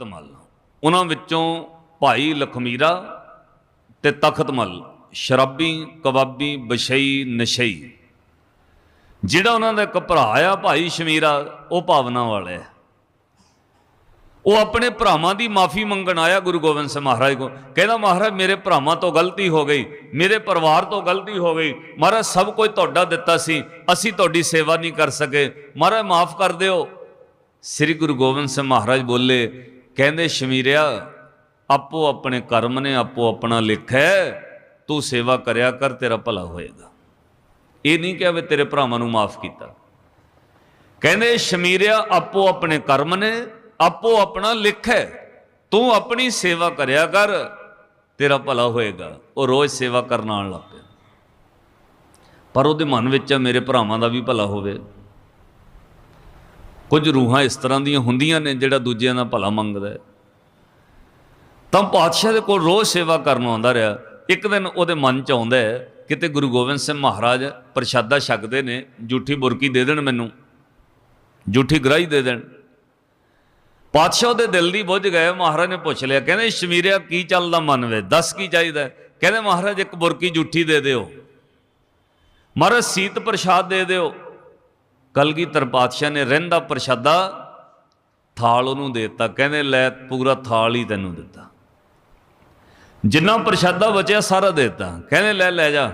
ਤਖਤਮਲ ਉਹਨਾਂ ਵਿੱਚੋਂ ਭਾਈ ਲਖਮੀਰਾ ਤੇ ਤਖਤਮਲ ਸ਼ਰਾਬੀ, ਕਬਾਬੀ ਬਸ਼ਈ ਨਸ਼ਈ। ਜਿਹੜਾ ਉਹਨਾਂ ਦਾ ਇੱਕ ਭਰਾ ਆ, ਭਾਈ ਸ਼ਮੀਰਾ, ਉਹ ਭਾਵਨਾ ਵਾਲਾ ਹੈ। ਉਹ ਆਪਣੇ ਭਰਾਵਾਂ ਦੀ ਮਾਫੀ ਮੰਗਣ ਆਇਆ ਗੁਰੂ ਗੋਬਿੰਦ ਸਿੰਘ ਮਹਾਰਾਜ ਕੋ ਕਹਿੰਦਾ, ਮਹਾਰਾਜ, ਮੇਰੇ ਭਰਾਵਾਂ ਤੋਂ ਗਲਤੀ ਹੋ ਗਈ, ਮੇਰੇ ਪਰਿਵਾਰ ਤੋਂ ਗਲਤੀ ਹੋ ਗਈ। ਮਹਾਰਾਜ, ਸਭ ਕੁਝ ਤੁਹਾਡਾ ਦਿੱਤਾ ਸੀ, ਅਸੀਂ ਤੁਹਾਡੀ ਸੇਵਾ ਨਹੀਂ ਕਰ ਸਕੇ। ਮਹਾਰਾਜ, ਮਾਫ ਕਰ ਦਿਓ। ਸ੍ਰੀ ਗੁਰੂ ਗੋਬਿੰਦ ਸਿੰਘ ਮਹਾਰਾਜ ਬੋਲੇ ਕਹਿੰਦੇ, ਸ਼ਮੀਰਿਆ, ਆਪੋ ਆਪਣੇ ਕਰਮ ਨੇ ਆਪੋ ਆਪਣਾ ਲਿਖ ਹੈ ਤੂੰ ਸੇਵਾ ਕਰਿਆ ਕਰ, ਤੇਰਾ ਭਲਾ ਹੋਏਗਾ। ਇਹ ਨਹੀਂ ਕਿਹਾ ਵੀ ਤੇਰੇ ਭਰਾਵਾਂ ਨੂੰ ਮਾਫ ਕੀਤਾ। ਕਹਿੰਦੇ, ਸ਼ਮੀਰਿਆ, ਆਪੋ ਆਪਣੇ ਕਰਮ ਨੇ ਆਪੋ ਆਪਣਾ ਲਿਖ ਹੈ ਤੂੰ ਆਪਣੀ ਸੇਵਾ ਕਰਿਆ ਕਰ, ਤੇਰਾ ਭਲਾ ਹੋਏਗਾ। ਉਹ ਰੋਜ਼ ਸੇਵਾ ਕਰਨ ਆਉਣ ਲੱਗ ਪਿਆ। ਪਰ ਉਹਦੇ ਮਨ ਵਿੱਚ ਮੇਰੇ ਭਰਾਵਾਂ ਦਾ ਵੀ ਭਲਾ ਹੋਵੇ। ਕੁਝ ਰੂਹਾਂ ਇਸ ਤਰ੍ਹਾਂ ਦੀਆਂ ਹੁੰਦੀਆਂ ਨੇ ਜਿਹੜਾ ਦੂਜਿਆਂ ਦਾ ਭਲਾ ਮੰਗਦਾ ਤਾਂ ਪਾਤਸ਼ਾਹ ਦੇ ਕੋਲ ਰੋਜ਼ ਸੇਵਾ ਕਰਨ ਆਉਂਦਾ ਰਿਹਾ। ਇੱਕ ਦਿਨ ਉਹਦੇ ਮਨ 'ਚ ਆਉਂਦਾ ਹੈ, ਕਿਤੇ ਗੁਰੂ ਗੋਬਿੰਦ ਸਿੰਘ ਮਹਾਰਾਜ ਪ੍ਰਸ਼ਾਦਾ ਛਕਦੇ ਨੇ, ਜੂਠੀ ਬੁਰਕੀ ਦੇ ਦੇਣ ਮੈਨੂੰ, ਜੂਠੀ ਗਰਾਈ ਦੇ ਦੇਣ। ਪਾਤਸ਼ਾਹ ਦੇ ਦਿਲ ਦੀ ਬੁੱਝ ਗਏ, ਮਹਾਰਾਜ ਨੇ ਪੁੱਛ ਲਿਆ, ਕਹਿੰਦੇ ਸ਼ਮੀਰਿਆ ਕੀ ਚੱਲਦਾ ਮਨ ਵਿੱਚ? ਦੱਸ ਕੀ ਚਾਹੀਦਾ ਕਹਿੰਦੇ ਮਹਾਰਾਜ ਇੱਕ ਬੁਰਕੀ ਜੂਠੀ ਦੇ ਦਿਓ। ਮਹਾਰਾਜ ਸੀਤ ਪ੍ਰਸ਼ਾਦ ਦੇ ਦਿਓ। ਕਲਗੀਧਰ ਪਾਤਸ਼ਾਹ ਨੇ ਰਹਿੰਦਾ ਪ੍ਰਸ਼ਾਦਾ ਥਾਲ ਉਹਨੂੰ ਦੇ ਦਿੱਤਾ। ਕਹਿੰਦੇ, ਲੈ ਪੂਰਾ ਥਾਲ ਹੀ ਤੈਨੂੰ ਦਿੱਤਾ। ਜਿੰਨਾ ਪ੍ਰਸ਼ਾਦਾ ਬਚਿਆ ਸਾਰਾ ਦੇ ਦਿੱਤਾ। ਕਹਿੰਦੇ, ਲੈ ਲੈ ਜਾ।